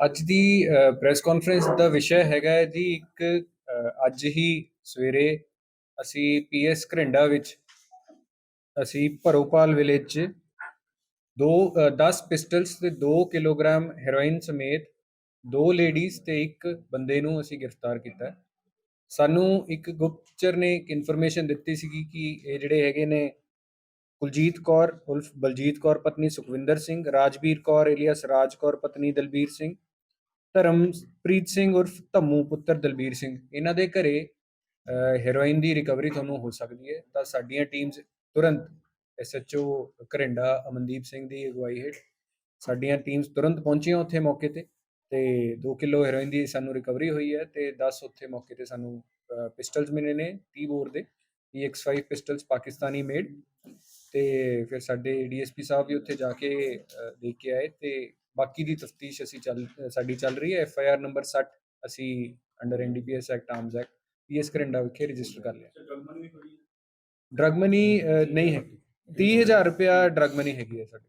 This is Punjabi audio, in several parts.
ਅੱਜ ਦੀ ਪ੍ਰੈਸ ਕਾਨਫਰੰਸ ਦਾ ਵਿਸ਼ਾ ਹੈਗਾ ਹੈ ਜੀ ਇੱਕ ਅੱਜ ਹੀ ਸਵੇਰੇ ਅਸੀਂ ਪੀਐਸ ਘਰਿੰਡਾ ਵਿੱਚ ਅਸੀਂ ਭਰੋਪਾਲ ਵਿਲੇਜ 'ਚ ਦੋ ਅ, 10 ਪਿਸਟਲਸ ਤੇ 2 ਕਿਲੋਗ੍ਰਾਮ ਹੈਰੋਇਨ ਸਮੇਤ ਦੋ ਲੇਡੀਜ਼ ਤੇ ਇੱਕ ਬੰਦੇ ਨੂੰ ਅਸੀਂ ਗ੍ਰਿਫਤਾਰ ਕੀਤਾ। ਸਾਨੂੰ ਇੱਕ ਗੁਪਤਚਰ ਨੇ ਇੱਕ ਇਨਫੋਰਮੇਸ਼ਨ ਦਿੱਤੀ ਸੀਗੀ ਕਿ ਇਹ ਜਿਹੜੇ ਹੈਗੇ ਨੇ ਕੁਲਜੀਤ ਕੌਰ ਉਰਫ ਬਲਜੀਤ ਕੌਰ ਪਤਨੀ ਸੁਖਵਿੰਦਰ ਸਿੰਘ ਰਾਜਵੀਰ ਕੌਰ ਏਲੀਅਸ ਰਾਜ ਕੌਰ ਪਤਨੀ ਦਲਬੀਰ ਸਿੰਘ ਧਰਮਪ੍ਰੀਤ ਸਿੰਘ ਉਰਫ ਧੰਮੂ ਪੁੱਤਰ ਦਲਬੀਰ ਸਿੰਘ। ਇਹਨਾਂ ਦੇ ਘਰੇ ਹੈਰੋਇਨ ਦੀ ਰਿਕਵਰੀ ਤੁਹਾਨੂੰ ਹੋ ਸਕਦੀ ਹੈ ਤਾਂ ਸਾਡੀਆਂ ਟੀਮਸ ਤੁਰੰਤ ਐਸਐਚਓ ਘਰਿੰਡਾ ਅਮਨਦੀਪ ਸਿੰਘ ਦੀ ਅਗਵਾਈ ਹੇਠ ਸਾਡੀਆਂ ਟੀਮਸ ਤੁਰੰਤ ਪਹੁੰਚੀਆਂ ਉੱਥੇ ਮੌਕੇ ਤੇ ਤੇ 2 ਕਿਲੋ ਹੈਰੋਇਨ ਦੀ ਸਾਨੂੰ ਰਿਕਵਰੀ ਹੋਈ ਹੈ ਤੇ 10 ਉੱਥੇ ਮੌਕੇ ਤੇ ਸਾਨੂੰ ਪਿਸਟਲਸ ਮਿਲੇ ਨੇ 30 ਬੋਰ ਦੇ EX5 ਪਿਸਟਲਸ ਪਾਕਿਸਤਾਨੀ ਮੇਡ ਤੇ ਫਿਰ ਸਾਡੇ ਡੀਐਸਪੀ ਸਾਹਿਬ ਵੀ ਉੱਥੇ ਜਾ ਕੇ ਦੇਖ ਕੇ ਆਏ ਤੇ ਬਾਕੀ ਦੀ ਤਫਤੀਸ਼ ਅਸੀਂ ਚੱਲ ਸਾਡੀ ਚੱਲ ਰਹੀ ਹੈ ਐਫਆਈਆਰ ਨੰਬਰ 60 ਅਸੀਂ under NDPS act arms act PS Karinda ਵਿਖੇ ਰਜਿਸਟਰ ਕਰ ਲਿਆ। ਡਰਗ ਮਨੀ ਨਹੀਂ ਹੈ। 30000 ਰੁਪਇਆ ਡਰਗ ਮਨੀ ਹੈਗੀ ਹੈ ਸਾਡੀ।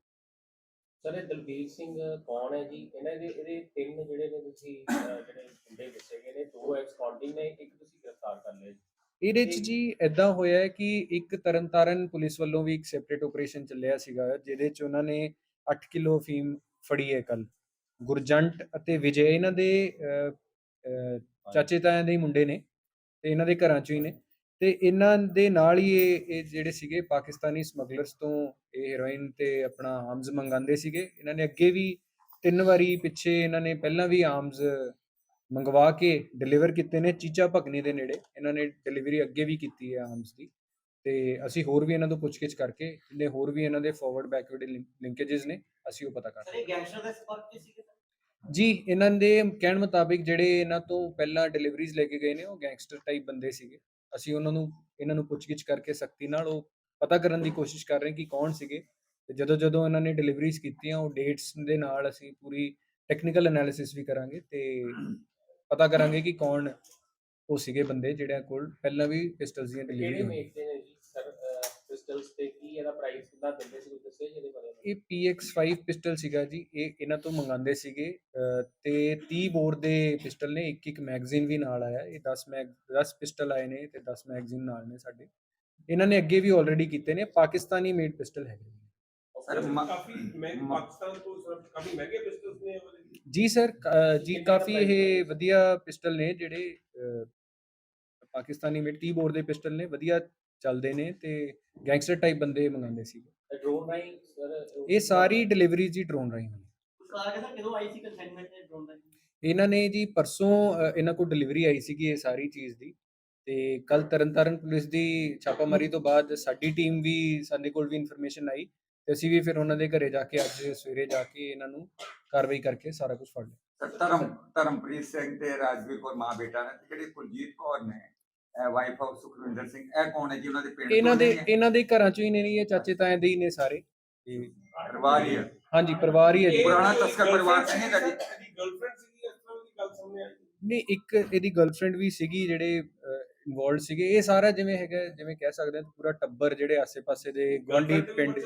ਸਰ ਇਹ ਦਲਬੀਰ ਸਿੰਘ ਕੌਣ ਹੈ ਜੀ? ਇਹਨਾਂ ਦੇ ਇਹਦੇ ਤਿੰਨ ਜਿਹੜੇ ਨੇ ਤੁਸੀਂ ਅਹ, ਜਿਹੜੇ ਮੁੰਡੇ ਦੱਸੇ ਗਏ ਨੇ ਦੋ ਐਕਸਕਾਉਂਟਿੰਗ ਨੇ ਇੱਕ ਤੁਸੀਂ ਗ੍ਰਿਫਤਾਰ ਕਰ ਲਿਆ ਜੀ। ਇਹਦੇ ਚ ਜੀ। ਐਦਾਂ ਹੋਇਆ ਹੈ ਕਿ ਇੱਕ ਤਰਨਤਾਰਨ ਪੁਲਿਸ ਵੱਲੋਂ ਵੀ ਇੱਕ ਸੈਪਰੇਟ ਆਪਰੇਸ਼ਨ ਚੱਲਿਆ ਸੀਗਾ ਜਿਹਦੇ ਚ ਉਹਨਾਂ ਨੇ 8 ਕਿਲੋ ਫੀਮ ਫੜੀ ਹੈ ਕੱਲ ਗੁਰਜੰਟ ਅਤੇ ਵਿਜੇ ਇਹਨਾਂ ਦੇ ਅਹ, ਅਹ, ਚਾਚੇ ਤਾਇਆਂ ਦੇ ਹੀ ਮੁੰਡੇ ਨੇ ਤੇ ਇਹਨਾਂ ਦੇ ਘਰਾਂ ਚੋਂ ਹੀ ਨੇ। ਤੇ ਇਹਨਾਂ ਦੇ ਨਾਲ ਹੀ ਇਹ ਇਹ ਜਿਹੜੇ ਸੀਗੇ ਪਾਕਿਸਤਾਨੀ ਸਮਗਲਰਸ ਤੋਂ ਇਹ ਹੈਰੋਇਨ ਤੇ ਆਪਣਾ ਆਰਮਸ ਮੰਗਾਉਂਦੇ ਸੀਗੇ। ਇਹਨਾਂ ਨੇ ਅੱਗੇ ਵੀ ਤਿੰਨ ਵਾਰੀ ਪਿੱਛੇ ਇਹਨਾਂ ਨੇ ਪਹਿਲਾਂ ਵੀ ਆਰਮਸ ਮੰਗਵਾ ਕੇ ਡਿਲੀਵਰ ਕੀਤੇ ਨੇ ਚੀਚਾ ਭਗਨੀ ਦੇ ਨੇੜੇ। ਇਹਨਾਂ ਨੇ ਡਿਲੀਵਰੀ ਅੱਗੇ ਵੀ ਕੀਤੀ ਹੈ ਆਰਮਸ ਦੀ। ਤੇ ਅਸੀਂ ਹੋਰ ਵੀ ਇਹਨਾਂ ਤੋਂ ਪੁੱਛਗਿੱਛ ਕਰਕੇ ਇਹਨੇ ਹੋਰ ਵੀ ਇਹਨਾਂ ਦੇ ਫਾਰਵਰਡ ਬੈਕਵਰਡ ਲਿੰਕੇजेस ਨੇ ਅਸੀਂ ਉਹ ਪਤਾ ਕਰ ਸਰ ਇਹ ਗੈਂਗਸਟਰ ਦੇ ਸੰਪਰਕ ਚ ਸੀਗੇ ਸਰ? ਜੀ ਇਹਨਾਂ ਦੇ ਕਹਿਣ ਮੁਤਾਬਿਕ ਜਿਹੜੇ ਇਹਨਾਂ ਤੋਂ ਪਹਿਲਾਂ ਡਿਲੀਵਰੀਜ਼ ਲੈ ਕੇ ਗਏ ਨੇ ਉਹ ਗੈਂਗਸਟਰ ਟਾਈਪ ਬੰਦੇ ਸੀਗੇ। ਅਸੀਂ ਉਹਨਾਂ ਨੂੰ ਇਹਨਾਂ ਨੂੰ ਪੁੱਛਗਿੱਛ ਕਰਕੇ ਸਖਤੀ ਨਾਲ ਉਹ ਪਤਾ ਕਰਨ ਦੀ ਕੋਸ਼ਿਸ਼ ਕਰ ਰਹੇ ਕਿ ਕੌਣ ਸੀਗੇ। ਤੇ ਜਦੋਂ ਜਦੋਂ ਇਹਨਾਂ ਨੇ ਡਿਲੀਵਰੀਜ਼ ਕੀਤੀਆਂ ਉਹ ਡੇਟਸ ਦੇ ਨਾਲ ਅਸੀਂ ਪੂਰੀ ਟੈਕਨੀਕਲ ਐਨਾਲਿਸਿਸ ਵੀ ਕਰਾਂਗੇ ਤੇ ਪਤਾ ਕਰਾਂਗੇ ਕਿ ਕੌਣ ਉਹ ਸੀਗੇ ਬੰਦੇ ਜਿਹੜਿਆਂ ਕੋਲ ਪਹਿਲਾਂ ਵੀ ਪਿਸਟਲਸ ਦੀਆਂ ਡਿਲੀਵਰੀ ਸਰ ਪਿਸਟਲਸ ਤੇ ਕੀ ਇਹਦਾ ਪ੍ਰਾਈਸ ਕਿੰਨਾ ਦਿੰਦੇ ਸੀ ਕੁਝ ਦੱਸਿਆ ਜੀ ਇਹਦੇ ਬਾਰੇ ਇਹ PX5 ਪਿਸਟਲ ਸੀਗਾ ਜੀ ਇਹ ਇਹਨਾਂ ਤੋਂ ਮੰਗਾਉਂਦੇ ਸੀਗੇ ਅਹ, ਤੇ 30 ਬੋਰ ਦੇ ਪਿਸਟਲ ਨੇ ਇੱਕ ਇੱਕ ਮੈਗਜ਼ੀਨ ਵੀ ਨਾਲ ਆਇਆ ਇਹ 10 ਮੈਗ 10 ਪਿਸਟਲ ਆਏ ਨੇ ਤੇ 10 ਮੈਗਜ਼ੀਨ ਨਾਲ ਨੇ ਸਾਡੇ ਇਹਨਾਂ ਨੇ ਅੱਗੇ ਵੀ ਆਲਰੇਡੀ ਕੀਤੇ ਨੇ ਪਾਕਿਸਤਾਨੀ ਮੇਡ ਪਿਸਟਲ ਹੈਗੇ ਨੇ। ਸਰ ਮ- ਕਾਫੀ ਮਹਿੰਗੇ ਪਾਕਿਸਤਾਨ ਤੋਂ ਸਰ ਕਾਫੀ ਮਹਿੰਗੇ ਪਿਸਟਲਸ ਨੇ ਜੀ। ਜੀ ਸਰ ਅਹ, ਜੀ ਕਾਫੀ ਇਹ ਵਧੀਆ ਪਿਸਟਲ ਨੇ ਜਿਹੜੇ ਅਹ, ਪਾਕਿਸਤਾਨੀ ਮੇਡ 30 ਬੋਰ ਦੇ ਪਿਸਟਲ ਨੇ ਵਧੀਆ ਚੱਲਦੇ ਨੇ ਤੇ ਗੈਂਗਸਟਰ ਟਾਈਪ ਬੰਦੇ ਮੰਗਾਉਂਦੇ ਸੀਗੇ। ਡਰੋਨ ਰਾਈ ਸਰ ਇਹ ਸਾਰੀ ਡਿਲੀਵਰੀ ਜੀ ਡਰੋਨ ਰਾਹੀਂ ਹੋਈ ਸਰਕਾਰ ਕਹਿੰਦਾ ਕਦੋਂ ਆਈ ਸੀ ਕੰਸਾਈਨਮੈਂਟ ਦੇ ਡਰੋਨ ਦਾ ਇਹਨਾਂ ਨੇ ਜੀ ਪਰਸੋਂ ਅ, ਇਹਨਾਂ ਕੋਲ ਡਿਲੀਵਰੀ ਆਈ ਸੀਗੀ ਇਹ ਸਾਰੀ ਚੀਜ਼ ਦੀ। ਤੇ ਕੱਲ ਤਰਨਤਾਰਨ ਪੁਲਿਸ ਦੀ ਛਾਪਾਮਾਰੀ ਤੋਂ ਬਾਅਦ ਸਾਡੀ ਟੀਮ ਵੀ ਸਾਡੇ ਕੋਲ ਵੀ ਇਨਫੋਰਮੇਸ਼ਨ ਆਈ ਤੇ ਅਸੀਂ ਵੀ ਫਿਰ ਉਹਨਾਂ ਦੇ ਘਰੇ ਜਾ ਕੇ ਅੱਜ ਸਵੇਰੇ ਜਾ ਕੇ ਇਹਨਾਂ ਨੂੰ ਕਾਰਵਾਈ ਕਰਕੇ ਸਾਰਾ ਕੁਝ ਫੜ ਲਿਆ। ਧਰਮ ਧਰਮਪ੍ਰੀਤ ਸਿੰਘ ਤੇ ਰਾਜਵੀਰ ਕੌਰ ਮਾਂ ਬੇਟਾ ਨੇ ਤੇ ਜਿਹੜੀ ਕੁਲਜੀਤ ਕੌਰ ਨੇ ਵਾਈਫ ਆਫ ਸੁਖਵਿੰਦਰ ਸਿੰਘ। ਇਹ ਕੌਣ ਹੈ ਜੀ? ਉਹਨਾਂ ਦੇ ਪਿੰਡ ਇਹਨਾਂ ਦੇ? ਇਹਨਾਂ ਦੇ ਘਰਾਂ ਚੋਂ ਹੀ ਨੇ ਨਹੀਂ ਇਹ ਚਾਚੇ ਤਾਏ ਦੇ ਹੀ ਨੇ ਸਾਰੇ। ਤੇ ਪਰਿਵਾਰ ਹੀ ਹੈ। ਹਾਂਜੀ ਪਰਿਵਾਰ ਹੀ ਹੈ ਜੀ। ਪੁਰਾਣਾ ਤਸਕਰ ਪਰਿਵਾਰ girlfriend ਸੀ ਇਹਦਾ ਜੀ। ਇਹਦੀ ਗਰਲਫ੍ਰੈਂਡ ਸੀਗੀ ਇਸ ਤਰ੍ਹਾਂ ਦੀ ਗੱਲ ਸਾਹਮਣੇ ਆਈ। ਨਹੀਂ ਇੱਕ ਇਹਦੀ ਗਰਲਫ੍ਰੈਂਡ ਵੀ ਸੀਗੀ ਜਿਹੜੇ ਇਨਵੋਲਡ ਸੀਗੇ। ਇਹ ਸਾਰਾ ਜਿਵੇਂ ਹੈਗਾ ਜਿਵੇਂ ਕਹਿ ਸਕਦੇ ਹਾਂ ਪੂਰਾ ਟੱਬਰ ਜਿਹੜੇ ਆਸੇ-ਪਾਸੇ ਦੇ ਪਿੰਡ।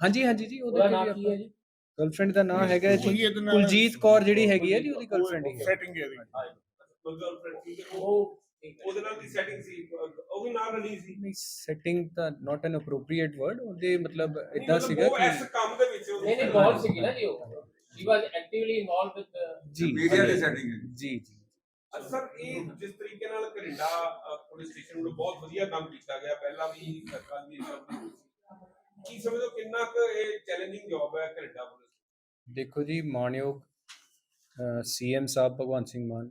ਹਾਂਜੀ ਹਾਂਜੀ ਜੀ ਉਹਦੇ ਉਹਦਾ ਨਾਮ ਵੀ ਕੀ ਹੈ ਜੀ? ਗਰਲਫ੍ਰੈਂਡ ਦਾ ਨਾਮ ਹੈਗਾ ਜੀ ਕੁਲਜੀਤ ਕੌਰ ਜਿਹੜੀ ਹੈਗੀ ਹੈ ਜੀ ਉਹਦੀ ਗਰਲਫ੍ਰੈਂਡ ਹੀ। ਹੈ ਸੈਟਿੰਗ ਹੈ ਸੀ ਤੇ ਉਹ ਉਹਦੇ ਨਾਲ ਦੀ ਸੈਟਿੰਗ ਸੀ? ਉਹ ਵੀ ਨਾਲ ਰਲੀ ਸੀ? ਨਹੀਂ ਸੈਟਿੰਗ ਤਾਂ ਨਾਟ ਐਨ ਅਪਰੋਪਰੀਏਟ ਵਰਡ ਉਹਦੇ ਮਤਲਬ ਇਦਾਂ ਸੀਗਾ ਉਹ ਇਸ ਕਿ ਕੰਮ ਦੇ ਵਿੱਚ ਨਹੀਂ ਨਹੀਂ ਬਹੁਤ ਸੀਗੀ ਨਾ ਜੀ ਉਹ। She was actively involve with ਜੀ ਮੀਡੀਆ ਦੀ ਸੈਟਿੰਗ ਹੈ। ਜੀ ਜੀ। ਸਰ ਇਹ ਜਿਸ ਤਰੀਕੇ ਨਾਲ ਕਰਿੰਡਾ ਪੁਲਿਸ ਸਟੇਸ਼ਨ ਨੂੰ ਬਹੁਤ ਵਧੀਆ ਕੰਮ ਕੀਤਾ ਗਿਆ ਪਹਿਲਾਂ ਵੀ ਸਰਕਾਰ ਦੀ ਕੀ ਸਮਝੋ ਕਿੰਨਾ ਕੁ ਇਹ ਚੈਲੰਜਿੰਗ ਜੌਬ ਹੈ ਪੁਲਿਸ ਦੇਖੋ ਜੀ ਮਾਨਯੋਗ ਸੀਐਮ ਸਾਹਿਬ ਭਗਵੰਤ ਸਿੰਘ ਮਾਨ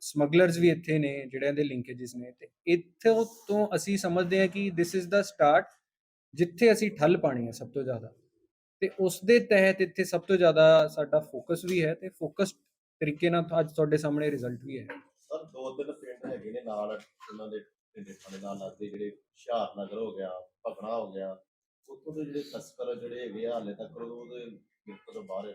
ਸਮਗਲਰਸ ਵੀ ਇੱਥੇ ਨੇ, ਜਿਹੜਿਆਂ ਦੇ ਲਿੰਕੇजेस ਨੇ ਤੇ ਇੱਥੋਂ ਤੋਂ ਅਸੀਂ ਸਮਝਦੇ ਹਾਂ ਕਿ ਥਿਸ ਇਜ਼ ਦਾ ਸਟਾਰਟ ਜਿੱਥੇ ਅਸੀਂ ਠੱਲ ਪਾਣੀ ਹੈ ਸਭ ਤੋਂ ਜ਼ਿਆਦਾ। ਤੇ ਉਸ ਦੇ ਤਹਿਤ ਇੱਥੇ ਸਭ ਤੋਂ ਜ਼ਿਆਦਾ ਸਾਡਾ ਫੋਕਸ ਵੀ ਹੈ ਤੇ ਫੋਕਸਡ ਤਰੀਕੇ ਨਾਲ ਅੱਜ ਤੁਹਾਡੇ ਸਾਹਮਣੇ ਰਿਜ਼ਲਟ ਵੀ ਹੈ। ਸਰ ਦੋ ਤਿੰਨ ਪਿੰਡ ਹੈਗੇ ਨੇ ਨਾਲ, ਉਹਨਾਂ ਦੇ ਪਿੰਡ ਥਾਣੇ ਨਾਲ ਲੱਗਦੇ ਜਿਹੜੇ ਹੁਸ਼ਿਆਰ ਨਗਰ ਹੋ ਗਿਆ, ਭਗਣਾ ਹੋ ਗਿਆ, ਉੱਥੋਂ ਦੇ ਜਿਹੜੇ ਤਸਕਰ ਜਿਹੜੇ ਹੈਗੇ ਆ, ਹਾਲੇ ਤੱਕ ਉਹਦੇ ਗਿਰਫਤ ਤੋਂ ਬਾਹਰ ਹੈ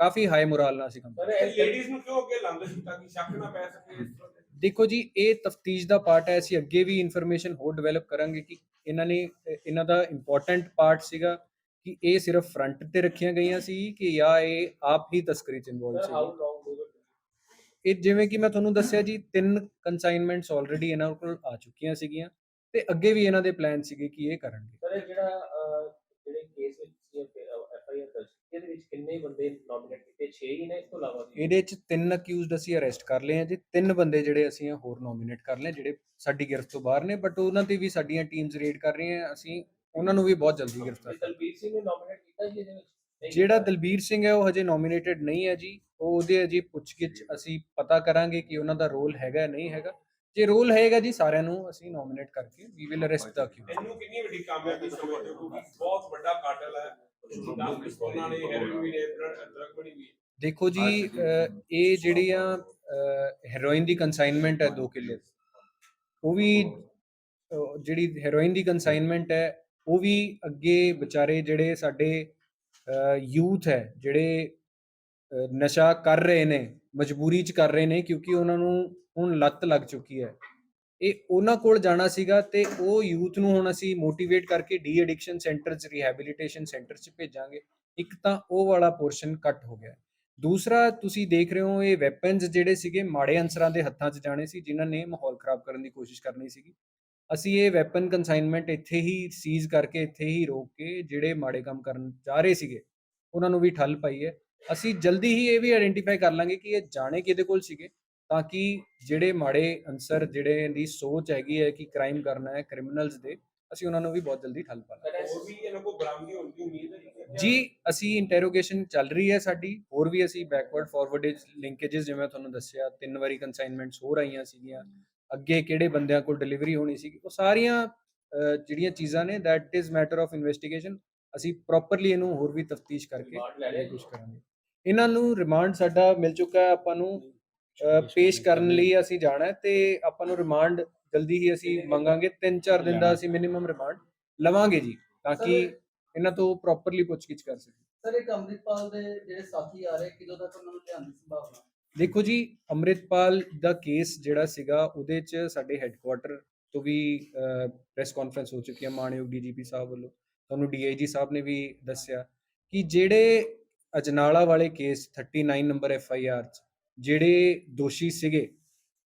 ਕਾਫੀ ਹਾਈ ਮੋਰਾਲ ਨਾਲ ਅਸੀਂ ਕੰਮ ਕਰ ਰਹੇ ਹਾਂ। ਸਰ ਲੇਡੀਜ਼ ਨੂੰ ਕਿਉਂ ਅੱਗੇ ਲਾਉਂਦੇ ਸੀ ਤਾਂ ਕਿ ਸ਼ੱਕ ਨਾ ਪੈ ਸਕੇ ਇਸ ਤਰ੍ਹਾਂ ਦੇ? ਦੇਖੋ ਜੀ ਇਹ ਤਫਤੀਸ਼ ਦਾ ਪਾਰਟ ਹੈ ਅਸੀਂ ਅੱਗੇ ਵੀ ਇਨਫੋਰਮੇਸ਼ਨ ਹੋਰ ਡਿਵੈਲਪ ਕਰਾਂਗੇ ਕਿ ਇਹਨਾਂ ਨੇ ਇਹਨਾਂ ਦਾ ਇੰਪੋਰਟੈਂਟ ਪਾਰਟ ਸੀਗਾ ਕਿ ਇਹ ਸਿਰਫ ਫਰੰਟ ਤੇ ਰੱਖੀਆਂ ਗਈਆਂ ਸੀ ਕਿ ਜਾਂ ਇਹ ਆਪ ਹੀ ਤਸਕਰੀ ਚ ਇਨਵੋਲਵ ਸੀ ਇਹ ਜਿਵੇਂ ਕਿ ਮੈਂ ਤੁਹਾਨੂੰ ਦੱਸਿਆ ਜੀ ਤਿੰਨ ਕਨਸਾਈਨਮੈਂਟਸ ਆਲਰੇਡੀ ਇਹਨਾਂ ਕੋਲ ਆ ਚੁੱਕੀਆਂ ਸੀਗੀਆਂ ਤੇ ਅੱਗੇ ਵੀ ਇਹਨਾਂ ਦੇ ਪਲਾਨ ਸੀਗੇ ਕਿ ਇਹ ਕਰਨਗੇ ਸਰ ਇਹ ਜਿਹੜੇ ਕੇਸ ਵਿੱਚ ਸੀ ਐਫ ਆਈ ਆਰ ਦਰਜ ਕੀਤੀ, ਇਹਦੇ ਵਿੱਚ ਕਿੰਨੇ ਬੰਦੇ ਨੋਮੀਨੇਟ ਕੀਤੇ? 6 ਹੀ ਨੇ ਇਸ ਤੋਂ ਇਲਾਵਾ ਵੀ। ਇਹਦੇ ਚ ਤਿੰਨ ਅਕਿਊਜ਼ਡ ਅਸੀਂ ਅਰੈਸਟ ਕਰ ਲਏ ਆ ਜੀ। ਤਿੰਨ ਬੰਦੇ ਜਿਹੜੇ ਅਸੀਂ ਹੋਰ ਨੋਮੀਨੇਟ ਕਰ ਲਏ ਜਿਹੜੇ ਸਾਡੀ ਗਿਰਫਤ ਤੋਂ ਬਾਹਰ ਨੇ ਬਟ ਉਹਨਾਂ ਤੇ ਵੀ ਸਾਡੀਆਂ ਟੀਮਸ ਰੇਡ ਕਰ ਰਹੀਆਂ ਅਸੀਂ ਉਹਨਾਂ ਨੂੰ ਵੀ ਬਹੁਤ ਜਲਦੀ ਗ੍ਰਿਫਤਾਰ ਕਰਾਂਗੇ ਦਲਬੀਰ ਸਿੰਘ ਨੂੰ ਨੋਮੀਨੇਟ ਕੀਤਾ ਜੀ ਇਹਦੇ ਵਿੱਚ? ਨਹੀਂ ਜਿਹੜਾ। ਦਲਬੀਰ ਸਿੰਘ ਹੈ ਉਹ ਹਜੇ ਨੋਮੀਨੇਟਡ ਨਹੀਂ ਹੈ ਜੀ। ਉਹ ਉਹਦੇ ਅਜੇ ਪੁੱਛਗਿੱਛ ਅਸੀਂ ਪਤਾ ਕਰਾਂਗੇ ਕਿ ਉਹਨਾਂ ਦਾ ਰੋਲ ਹੈਗਾ ਨਹੀਂ ਹੈਗਾ। ਜੇ ਰੋਲ ਹੈਗਾ ਜੀ ਸਾਰਿਆਂ ਨੂੰ ਅਸੀਂ ਨੋਮੀਨੇਟ ਕਰਕੇ ਵੀ ਵਿਲ ਅਰੈਸਟ ਦਾ ਕਿਉਂ ਇਹਨੂੰ ਕਿੰਨੀ ਵੱਡੀ ਕਾਮਯਾਬੀ ਸਮਝਦੇ ਹੋ ਬਹੁਤ ਵੱਡਾ ਕਾਟਲ ਹੈ। 10 ਪਿਸਤੌਲਾਂ ਨੇ ਹੈਰੋਇਨ ਵੀ ਨੇ ਡਰਗ ਬਣੀ ਵੀ ਹੈ। ਦੇਖੋ ਜੀ ਇਹ ਜਿਹੜੀਆਂ ਹੈਰੋਇਨ ਦੀ ਕਨਸਾਈਨਮੈਂਟ ਹੈ 2 ਕਿਲੋ। ਉਹ ਵੀ ਜਿਹੜੀ ਹੈਰੋਇਨ ਦੀ ਕਨਸਾਈਨਮੈਂਟ ਹੈ ਉਹ ਵੀ ਅੱਗੇ ਵਿਚਾਰੇ ਜਿਹੜੇ ਸਾਡੇ ਯੂਥ ਹੈ ਜਿਹੜੇ ਨਸ਼ਾ ਕਰ ਰਹੇ ਨੇ ਮਜਬੂਰੀ ਚ ਕਰ ਰਹੇ ਨੇ ਕਿਉਂਕਿ ਉਹਨਾਂ ਨੂੰ ਹੁਣ ਲੱਤ ਲੱਗ ਚੁੱਕੀ ਹੈ। ਇਹ ਉਹਨਾਂ ਕੋਲ ਜਾਣਾ ਸੀਗਾ ਤੇ ਉਹ ਯੂਥ ਨੂੰ ਹੁਣ ਅਸੀਂ ਮੋਟੀਵੇਟ ਕਰਕੇ ਡੀ ਐਡਿਕਸ਼ਨ ਸੈਂਟਰ ਚ ਰਿਹੈਬਿਲਿਟੇਸ਼ਨ ਸੈਂਟਰ ਚ ਭੇਜਾਂਗੇ। ਇੱਕ ਤਾਂ ਉਹ ਵਾਲਾ ਪੋਰਸ਼ਨ ਕੱਟ ਹੋ ਗਿਆ। ਦੂਸਰਾ, ਤੁਸੀਂ ਦੇਖ ਰਹੇ ਹੋ ਇਹ ਵੈਪਨਸ ਜਿਹੜੇ ਸੀਗੇ ਮਾੜੇ ਅਨਸਰਾਂ ਦੇ ਹੱਥਾਂ 'ਚ ਜਾਣੇ ਸੀ, ਜਿਨ੍ਹਾਂ ਨੇ ਮਾਹੌਲ ਖਰਾਬ ਕਰਨ ਦੀ ਕੋਸ਼ਿਸ਼ ਕਰਨੀ ਸੀਗੀ। ਅਸੀਂ ਇਹ ਵੈਪਨ ਕਨਸਾਈਨਮੈਂਟ ਇੱਥੇ ਹੀ ਸੀਜ਼ ਕਰਕੇ ਇੱਥੇ ਹੀ ਰੋਕ ਕੇ ਜਿਹੜੇ ਮਾੜੇ ਕੰਮ ਕਰਨ ਜਾ ਰਹੇ ਸੀਗੇ, ਉਹਨਾਂ ਨੂੰ ਵੀ ਠੱਲ ਪਾਈ ਹੈ। ਅਸੀਂ ਜਲਦੀ ਹੀ ਇਹ ਵੀ ਆਇਡੈਂਟੀਫਾਈ ਕਰ ਲਾਂਗੇ ਕਿ ਇਹ ਜਾਣੇ ਕਿਹਦੇ ਕੋਲ ਸੀਗੇ। ਤਾਂ ਕਿ ਜਿਹੜੇ ਮਾੜੇ ਅਨਸਰ ਜਿਹੜੇ ਦੀ ਸੋਚ ਹੈਗੀ ਹੈ ਕਿ ਕ੍ਰਾਈਮ ਕਰਨਾ ਹੈ ਕ੍ਰਿਮੀਨਲਸ ਦੇ ਅਸੀਂ ਉਹਨਾਂ ਨੂੰ ਵੀ ਬਹੁਤ ਜਲਦੀ ਠੱਲ ਪਾ ਲਾਂਗੇ ਹੋਰ ਵੀ ਇਹਨਾਂ ਕੋਲ ਬਰਾਮਦੀ ਹੋਣ ਦੀ ਉਮੀਦ ਹੈ? ਜੀ ਅਸੀਂ ਇੰਟਰੋਗੇਸ਼ਨ ਚੱਲ ਰਹੀ ਹੈ ਸਾਡੀ ਹੋਰ ਵੀ ਅਸੀਂ ਬੈਕਵਰਡ ਫਾਰਵਰਡ ਲਿੰਕੇजेस ਜਿਵੇਂ ਤੁਹਾਨੂੰ ਦੱਸਿਆ ਤਿੰਨ ਵਾਰੀ ਕਨਸਾਈਨਮੈਂਟਸ ਹੋਰ ਆਈਆਂ ਸੀਗੀਆਂ ਅੱਗੇ ਕਿਹੜੇ ਬੰਦਿਆਂ ਕੋਲ ਡਿਲੀਵਰੀ ਹੋਣੀ ਸੀਗੀ ਉਹ ਸਾਰੀਆਂ ਜਿਹੜੀਆਂ ਚੀਜ਼ਾਂ ਨੇ that is matter of investigation ਅਸੀਂ ਪ੍ਰੋਪਰਲੀ ਇਹਨੂੰ ਹੋਰ ਵੀ ਤਫਤੀਸ਼ ਕਰਕੇ? ਕੁਝ ਕਰਾਂਗੇ। ਇਹਨਾਂ ਨੂੰ ਰਿਮਾਂਡ ਸਾਡਾ ਮਿਲ ਚੁੱਕਾ ਹੈ ਆਪਾਂ ਨੂੰ। ਪੇਸ਼ ਕਰਨ ਲਈ ਅਸੀਂ ਜਾਣਾ ਹੈ ਤੇ ਆਪਾਂ ਨੂੰ ਰਿਮਾਂਡ ਜਲਦੀ ਹੀ ਅਸੀਂ ਮੰਗਾਂਗੇ। 3-4 ਦਿਨ ਦਾ ਅਸੀਂ ਮਿਨੀਮਮ ਰਿਮਾਂਡ ਲਵਾਂਗੇ ਜੀ ਤਾਂ ਕਿ ਇਹਨਾਂ ਤੋਂ ਪ੍ਰੋਪਰਲੀ ਪੁੱਛਗਿੱਛ ਕਰ ਸਕੀਏ। ਸਰ ਇੱਕ ਅੰਮ੍ਰਿਤਪਾਲ ਦੇ ਜਿਹੜੇ ਸਾਥੀ ਆ ਰਹੇ ਕਿਦੋਂ ਤੱਕ ਉਹਨਾਂ ਨੂੰ ਲਿਆਉਣ ਦੀ ਸੰਭਾਵਨਾ ਦੇਖੋ ਜੀ ਅੰਮ੍ਰਿਤਪਾਲ ਦਾ ਕੇਸ ਜਿਹੜਾ ਸੀਗਾ ਉਹਦੇ ਚ ਸਾਡੇ ਹੈੱਡਕੁਆਟਰ ਤੋਂ ਵੀ ਪ੍ਰੈਸ ਕਾਨਫਰੰਸ ਹੋ ਚੁੱਕੀ ਹੈ ਮਾਨਯੋਗ ਡੀਜੀਪੀ ਸਾਹਿਬ ਵੱਲੋਂ। ਤੁਹਾਨੂੰ ਡੀਆਈਜੀ ਸਾਹਿਬ ਨੇ ਵੀ ਦੱਸਿਆ ਕਿ ਜਿਹੜੇ ਅਜਨਾਲਾ ਵਾਲੇ case 39 number F I R ਚ ਜਿਹੜੇ ਦੋਸ਼ੀ ਸੀਗੇ,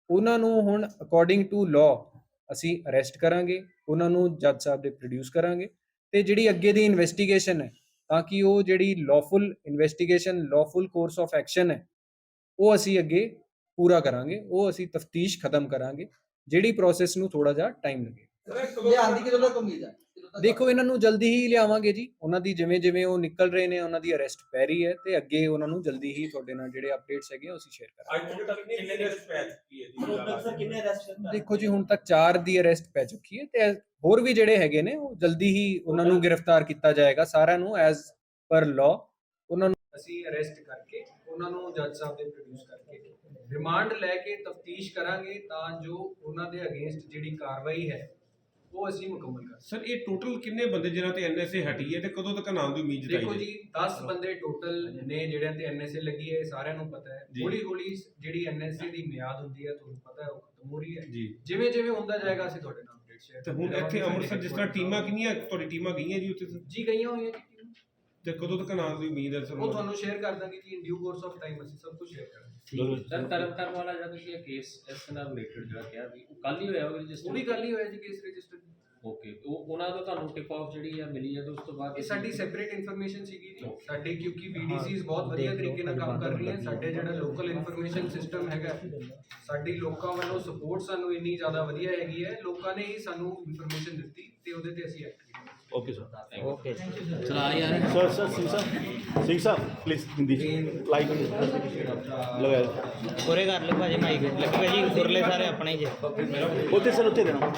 ਉਹਨਾਂ ਨੂੰ ਹੁਣ ਅਕੋਰਡਿੰਗ ਟੂ ਲਾਅ ਅਸੀਂ ਅਰੈਸਟ ਕਰਾਂਗੇ, ਉਹਨਾਂ ਨੂੰ ਜੱਜ ਸਾਹਿਬ ਦੇ ਪ੍ਰੋਡਿਊਸ ਕਰਾਂਗੇ ਤੇ ਜਿਹੜੀ ਅੱਗੇ ਦੀ ਇਨਵੈਸਟੀਗੇਸ਼ਨ ਹੈ, ਤਾਂ ਕਿ ਉਹ ਜਿਹੜੀ lawful investigation lawful course of action ਹੈ, ਉਹ ਅਸੀਂ ਅੱਗੇ ਪੂਰਾ ਕਰਾਂਗੇ, ਉਹ ਅਸੀਂ ਤਫਤੀਸ਼ ਖਤਮ ਕਰਾਂਗੇ, ਜਿਹੜੀ ਪ੍ਰੋਸੈਸ ਨੂੰ ਥੋੜਾ ਜਿਹਾ ਟਾਈਮ ਲੱਗੇ। ਸਰ ਇਹ ਤੱਕ ਉਮੀਦ ਹੈ? ਦੇਖੋ ਇਹਨਾਂ ਨੂੰ ਜਲਦੀ ਹੀ ਲਿਆਵਾਂਗੇ ਜੀ। ਉਹਨਾਂ ਦੀ ਜਿਵੇਂ ਜਿਵੇਂ ਉਹ ਨਿਕਲ ਰਹੇ ਨੇ ਉਹਨਾਂ ਦੀ ਅਰੈਸਟ ਪੈ ਰਹੀ ਹੈ ਤੇ ਅੱਗੇ ਉਹਨਾਂ ਨੂੰ ਜਲਦੀ ਹੀ ਤੁਹਾਡੇ ਨਾਲ ਜਿਹੜੇ ਅਪਡੇਟਸ ਹੈਗੇ ਉਹ ਅਸੀਂ ਸ਼ੇਅਰ ਕਰਾਂਗੇ। ਅੱਜ ਤੱਕ ਕਿੰਨੇ ਦਿਨ ਪੈ ਚੁੱਕੀ ਹੈ ਹੁਣ ਉੱਧਰ ਸਰ ਜੀ ਕਿੰਨੇ ਅਰੈਸਟ ਦੇਖੋ ਜੀ ਹੁਣ ਤੱਕ 4 ਦੀ ਅਰੈਸਟ ਪੈ ਚੁੱਕੀ ਹੈ ਤੇ ਹੋਰ ਵੀ ਜਿਹੜੇ ਹੈਗੇ ਨੇ ਉਹ ਜਲਦੀ ਹੀ ਉਹਨਾਂ ਨੂੰ ਗ੍ਰਿਫਤਾਰ ਕੀਤਾ ਜਾਏਗਾ। ਸਾਰਿਆਂ ਨੂੰ ਐਜ਼ ਪਰ ਲਾਅ ਉਹਨਾਂ ਨੂੰ ਅਸੀਂ ਅਰੈਸਟ ਕਰਕੇ ਉਹਨਾਂ ਨੂੰ ਜੱਜ ਸਾਹਿਬ ਦੇ ਪ੍ਰੋਡਿਊਸ ਕਰਕੇ ਰਿਮਾਂਡ ਲੈ ਕੇ ਤਫਤੀਸ਼ ਕਰਾਂਗੇ ਤਾਂ ਜੋ ਉਹਨਾਂ ਦੇ ਅਗੇਂਸਟ ਜਿਹੜੀ ਕਾਰਵਾਈ ਹੈ ਉਹ ਅਸੀਂ ਮੁਕੰਮਲ ਕਰ ਸਰ ਇਹ ਟੋਟਲ ਕਿੰਨੇ ਬੰਦੇ ਜਿਨ੍ਹਾਂ ਤੇ ਐਨਐਸਏ ਹਟੀ ਹੈ ਤੇ ਕਦੋਂ ਤੱਕ ਨਾਮ ਦੀ ਉਮੀਦ ਦੇਖੋ ਜੀ 10 ਬੰਦੇ ਟੋਟਲ ਨੇ ਜਿਹੜਿਆਂ ਤੇ ਐਨਐਸਏ ਲੱਗੀ ਹੈ ਇਹ ਸਾਰਿਆਂ ਨੂੰ ਪਤਾ ਹੈ। ਜੀ। ਹੌਲੀ ਹੌਲੀ ਜਿਹੜੀ ਐਨਐਸਏ ਦੀ ਮਿਆਦ ਹੁੰਦੀ ਹੈ ਤੁਹਾਨੂੰ ਪਤਾ ਹੈ ਉਹ ਖਤਮ ਹੋ ਰਹੀ ਹੈ। ਜੀ। ਜਿਵੇਂ ਜਿਵੇਂ ਹੁੰਦਾ ਜਾਏਗਾ ਅਸੀਂ ਤੁਹਾਡੇ ਨਾਲ ਅਪਡੇਟ ਸ਼ੇਅਰ ਤੇ ਹੁਣ ਇੱਥੇ ਅੰਮ੍ਰਿਤਸਰ ਜਿਸ ਤਰ੍ਹਾਂ ਟੀਮਾਂ ਕਿੰਨੀਆਂ ਤੁਹਾਡੀ ਟੀਮਾਂ ਗਈਆਂ ਜੀ ਉੱਥੇ? ਜੀ ਗਈਆਂ ਹੋਈਆਂ ਜੀ। ਤੇ ਕਦੋਂ ਤੱਕ ਨਾਂ ਦੀ ਉਮੀਦ ਹੈ ਸਰ ਉਹ ਤੁਹਾਨੂੰ ਸ਼ੇਅਰ ਕਰ ਦਾਂਗੇ ਕਿ in due course of time ਅਸੀਂ ਸਭ ਕੁਝ ਸ਼ੇਅਰ ਕਰਾਂਗੇ। ਸਰ ਤਰਨਤਾਰਨ ਵਾਲਾ ਜਿਹੜਾ ਤੁਸੀਂ ਇਹ ਕੇਸ ਇਸ ਨਾਲ ਰਿਲੇਟਡ ਜਿਹੜਾ ਕਿਹਾ ਵੀ ਉਹ ਕੱਲ ਹੀ ਹੋਇਆ ਉਹ ਰਜਿਸਟਰ ਉਹ ਵੀ ਕੱਲ ਹੀ ਹੋਇਆ ਜੀ ਕੇਸ ਰਜਿਸਟਰ ਓਕੇ ਉਹ ਉਹਨਾਂ ਤੋਂ ਤੁਹਾਨੂੰ ਟਿਪ ਆਫ ਜਿਹੜੀ ਆ ਮਿਲੀ ਹੈ ਤੇ ਉਸ ਤੋਂ ਬਾਅਦ ਇਹ ਸਾਡੀ ਸੈਪਰੇਟ ਇਨਫੋਰਮੇਸ਼ਨ ਸੀਗੀ ਜੀ। ਸਾਡੇ ਕਿਉਂਕਿ BDCs ਬਹੁਤ ਵਧੀਆ ਤਰੀਕੇ ਨਾਲ ਕੰਮ ਕਰ ਰਹੀਆਂ ਸਾਡੇ ਜਿਹੜਾ ਲੋਕਲ ਇਨਫੋਰਮੇਸ਼ਨ ਸਿਸਟਮ ਹੈਗਾ ਸਾਡੀ ਲੋਕਾਂ ਵੱਲੋਂ ਸਪੋਰਟ ਸਾਨੂੰ ਇੰਨੀ ਜ਼ਿਆਦਾ ਵਧੀਆ ਹੈਗੀ ਹੈ। ਲੋਕਾਂ ਨੇ ਹੀ ਸਾਨੂੰ ਇਨਫੋਰਮੇਸ਼ਨ ਦਿੱਤੀ ਤੇ ਉਹਦੇ ਤੇ ਅਸੀਂ ਐਕਟ ਕੀਤਾ ਓਕੇ ਸਰ ਓਕੇ ਚਲਾ ਯਾਰ sir sir Singh Sahib Singh Sahib please Hindi like ਲਗਾਇਆ ਉਰੇ ਕਰ ਲਓ ਭਾਜੀ ਮਾਈਕ ਲੱਗੇਗਾ ਜੀ ਉਰਲੇ ਸਾਰੇ ਆਪਣੇ ਹੀ ਜੇ। ਉੱਥੇ ਸਰ ਉੱਥੇ ਦੇਣਾ।